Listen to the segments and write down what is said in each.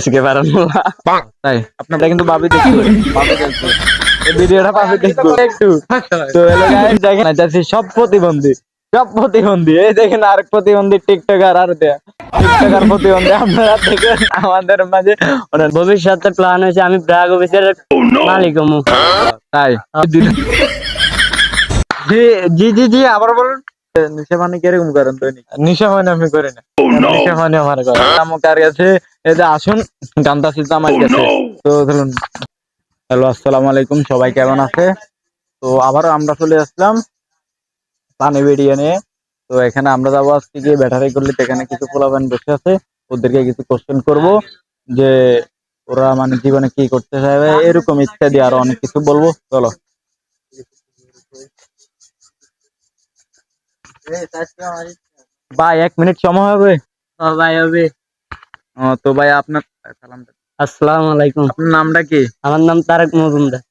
আজকে তাই আপনারা কিন্তু ভাবি দেখব। ভাবি দেখব। এই ভিডিওটা ভাবি দেখব একটু। তো গাইস দেখেন যাচ্ছি সব প্রতিবন্ধী সব প্রতিবন্ধী। এই দেখেন আরেক প্রতিবন্ধী টিকটকার আর দেয়া টিকটকার প্রতিবন্ধী আপনারা দেখেন আমাদের মাঝে অনেক ভবিষ্যতে প্ল্যান হয়েছে আমি ব্রাগ অফিসের মালিক হমু তাই জি জি জি আবার বলুন। নিশা মানে কীরকম করেন দৈনিক? নিশা আমি করি না। নিশা মানে আমার করে আমার কার কাছে? এই যে আসুন সিদ্ধা আমার কাছে। তো হ্যালো আসসালামু আলাইকুম সবাই কেমন আছে? তো আবার আমরা চলে আসলাম পানি বেরিয়ে নিয়ে। তো এখানে আমরা যাব আজকে গিয়ে ব্যাটারি করলে এখানে কিছু পোলাপান বসে আছে ওদেরকে কিছু কোশ্চেন করব যে ওরা মানে জীবনে কি করতে চাইবে এরকম ইত্যাদি আরও অনেক কিছু বলব। চলো। ভাই এক মিনিট সময় হবে? ভাই হবে। ও, তো ভাই আপনার সালামটা। আসসালামু আলাইকুম। আপনার নামটা কি? আমার নাম তারেক মজুমদার।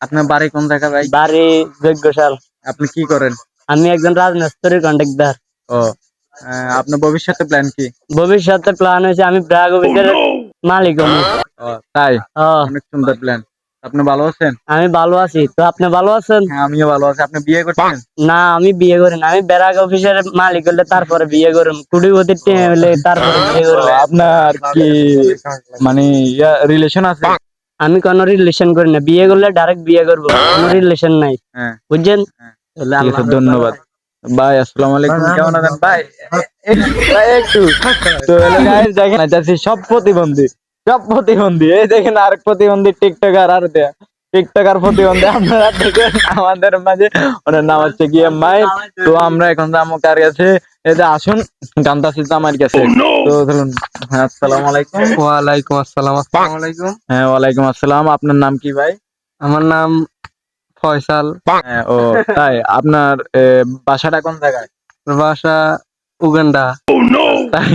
আপনার বাড়ি কোন জায়গা ভাই? বাড়ি যজ্ঞশাল। আপনি কি করেন? আমি একজন রাজমিস্ত্রি কন্ট্রাক্টর। ও আপনার ভবিষ্যতে প্ল্যান কি? ভবিষ্যতে প্ল্যান হয়েছে আমি ব্রাগ অফিসের মালিক হমু তাই? অনেক সুন্দর প্ল্যান আপনি ভালো আছেন? আমি ভালো আছি। তো আপনি ভালো আছেন? হ্যাঁ আমিও ভালো আছি। আপনি বিয়ে করছেন? না আমি বিয়ে করি না। আমি ব্রাগ অফিসের মালিক হলে তারপরে বিয়ে করুম। কুড়িপতির টিম হলে তারপরে বিয়ে করব তো আপনার কি মানে রিলেশন আছে? আমি কোনো রিলেশন করি না। বিয়ে করলে ডাইরেক্ট বিয়ে করব। কোনো রিলেশন নাই। হ্যাঁ। বুঝছেন? হ্যাঁ। ধন্যবাদ। ভাই আসসালামু আলাইকুম। কেমন আছেন? ভাই ভাই একটু। তো দেখেন সব প্রতিবন্ধী। সব প্রতিবন্ধী। এই দেখেন আরেক প্রতিবন্ধী টিকটকার আর দেয়া টিকটকার প্রতিবন্ধী আপনারা দেখেন আমাদের মাঝে ওনার নাম হচ্ছে গিয়ে মাই তো আমরা এখন যাব কার কাছে? এই যে আসুন গান্তা সিদ্ধা আমার কাছে তো ধরুন হ্যাঁ, আসসালামু আলাইকুম। ওয়ালাইকুম আসসালাম আসসালামু আলাইকুম। হ্যাঁ ওয়ালাইকুম আসসালাম। আপনার নাম কি ভাই? আমার নাম ফয়সাল। হ্যাঁ, ও তাই আপনার এ, বাসাটা কোন জায়গায়? বাসা উগান্ডা। তাই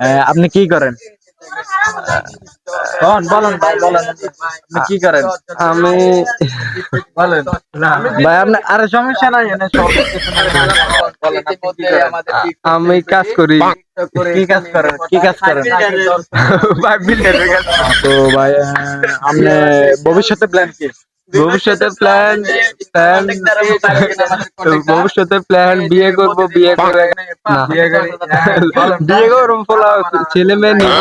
এ, আপনি কি করেন? বলুন বলেন ভাই বলেন। আপনি কি করেন? আমি বলেন। ভাই আপনি আরে সমস্যা নাই এনে সব? আমি কাজ করি। কি কাজ করেন? কি কাজ করেন? ভাই বিল্ডারের কাজ তো ভাই আপনি ভবিষ্যতে প্ল্যান কি? ভবিষ্যতের প্ল্যান প্ল্যান ভবিষ্যতের প্ল্যান বিয়ে করব বিয়ে করে না বিয়ে করে বিয়ে করব ফলা ছেলে মেয়ে নিব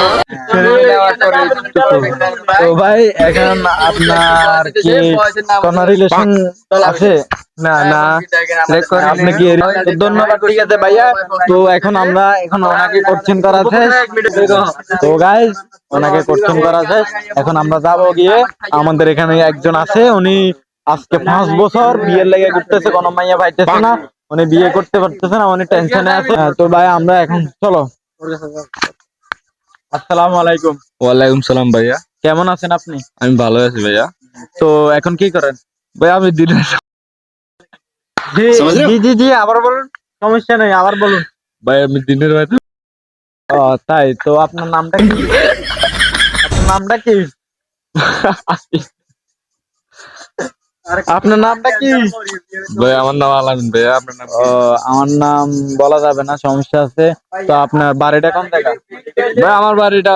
ছেলে মেয়ে নেওয়ার পরে তো ভাই এখন আপনার কি কোন রিলেশন আছে না না। রেকর্ড আপনি কি ধন্যবাদ ঠিক আছে ভাইয়া। তো এখন আমরা এখন ওনাকে কোশ্চেন করা শেষ তো গাইস ওনাকে কোশ্চেন করা শেষ এখন আমরা যাব গিয়ে। আমাদের এখানে একজন আছে উনি আজকে পাঁচ বছর বিয়ের লেগে ঘুরতেছে কোনো মাইয়া পাইতেছে না। উনি বিয়ে করতে পারতেছে না উনি টেনশনে আছে। হ্যাঁ, তো ভাই আমরা এখন চলো। আসসালামু আলাইকুম। ওয়ালাইকুম সালাম ভাইয়া। কেমন আছেন আপনি? আমি ভালো আছি ভাইয়া। তো এখন কি করেন? ভাই আমি দিনের জি জি জি জি আবার বলুন। সমস্যা নেই আবার বলুন। ভাই আমি দিনের ও তাই তো আপনার নামটা কি? আপনার নামটা কি? আপনার নামটা কি? ভাই আমার নাম আলামিন ভাইয়া আপনার নাম ও আমার নাম বলা যাবে না সমস্যা আছে। তো আপনার বাড়িটা কোন জায়গা? ভাই আমার বাড়িটা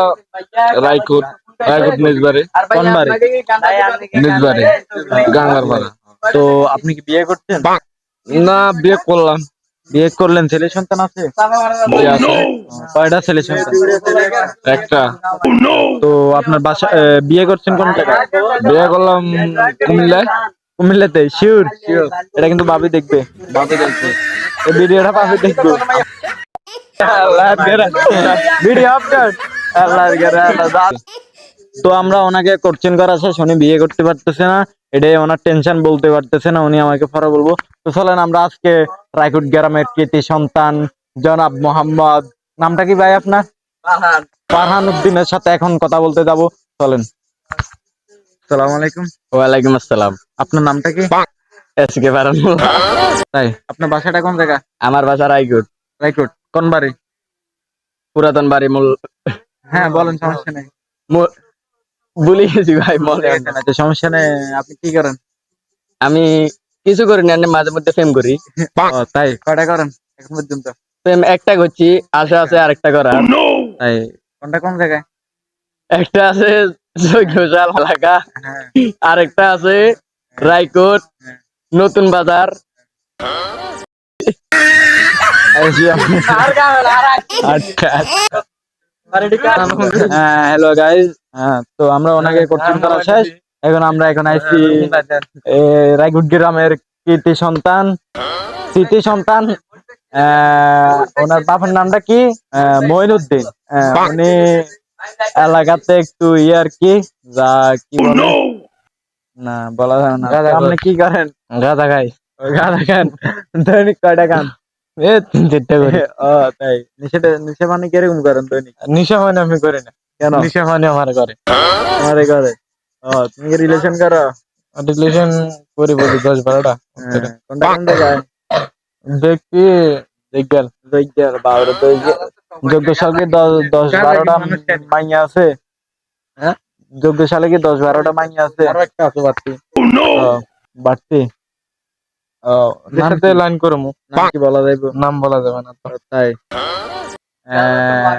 রায়কুট রায়কুট নিজবাড়ি কোন বাড়ি? নিজবাড়ি গাঙ্গার পাড়া তো আপনি কি বিয়ে করছেন? না বিয়ে করলাম। বিয়ে করলেন ছেলে সন্তান আছে? কয়টা ছেলে সন্তান? একটা। তো আপনার বাসা বিয়ে করছেন কোন জায়গায়? বিয়ে করলাম কুমিল্লায়। কুমিল্লাতে শিওর এটা কিন্তু ভাবি দেখবে। বাপে দেখছি এই ভিডিওটা ভাবি দেখবে। ভিডিও আপডেট আল্লাহ তো আমরা ওনাকে কোশ্চেন করা শেষ উনি বিয়ে করতে পারতেছে না এটাই ওনার টেনশন বলতে পারতেছে না উনি আমাকে পরে বলব। তো চলেন আমরা আজকে রায়কুট গ্রামের কৃতি সন্তান জনাব মোহাম্মদ নামটা কি ভাই আপনার? ফারহান। উদ্দিনের সাথে এখন কথা বলতে যাব চলেন। আলাইকুম। ওয়ালাইকুম আসসালাম। আপনার নামটা কি? আজকে বারানো তাই। আপনার বাসাটা কোন জায়গা? আমার বাসা রায়কুট। রায়কুট। কোন বাড়ি? পুরাতন বাড়ি মূল হ্যাঁ বলেন সমস্যা নেই। মূল- ভুলে গেছি ভাই মনে হয় আচ্ছা, সমস্যা নেই। আপনি কি করেন? আমি কিছু করি না মাঝে মধ্যে ফেম করি। তাই। কয়টা করেন? এখন পর্যন্ত। ফেম একটা করছি আশা আছে আরেকটা করার। তাই। কোনটা কোন জায়গায়? একটা আছে জৈগশাল এলাকা হ্যাঁ। আরেকটা আছে রায়কোট নতুন বাজার। আচ্ছা হ্যাঁ হ্যালো গাইস হ্যাঁ তো আমরা ওনাকে কোচিং করা শেষ। এখন আমরা এখন আইছি রায়গুট গ্রামের কীর্তি সন্তান স্মৃতি সন্তান। আহ, ওনার বাবার নামটা কি? আহ, মঈনুদ্দিন আহ, উনি এলাকাতে একটু ইয়ার কি যা কি বলে? না বলা যাবে না। আপনি কি করেন? গাদা খাই গান গান। দৈনিক কয়টা গান? এ তিন চারটা ও তাই। নিষেধ নিষেধ মানে কীরকম করেন দৈনিক নিশা মানে আমি করি না। কেন? নিশা মানে আমার করে। তোমারে করে? ও তুমি কি রিলেশন করো? রিলেশন করি বলি দশ বারোটা। হ্যাঁ, কোনটা কোনটা যায়? দেখি দেখবেন। দৈজ্ঞার বারো দৈজ্ঞার যোগ্য সালে কি দশ বারোটা মাইয়া আছে? হ্যাঁ? সালে কি দশ বারোটা মাইয়া আছে? একটা আছে বাড়তি। বাড়তি? নামতে লাইন করমু। নাম কি বলা যাইব? নাম বলা যাবে না তাই। আহ,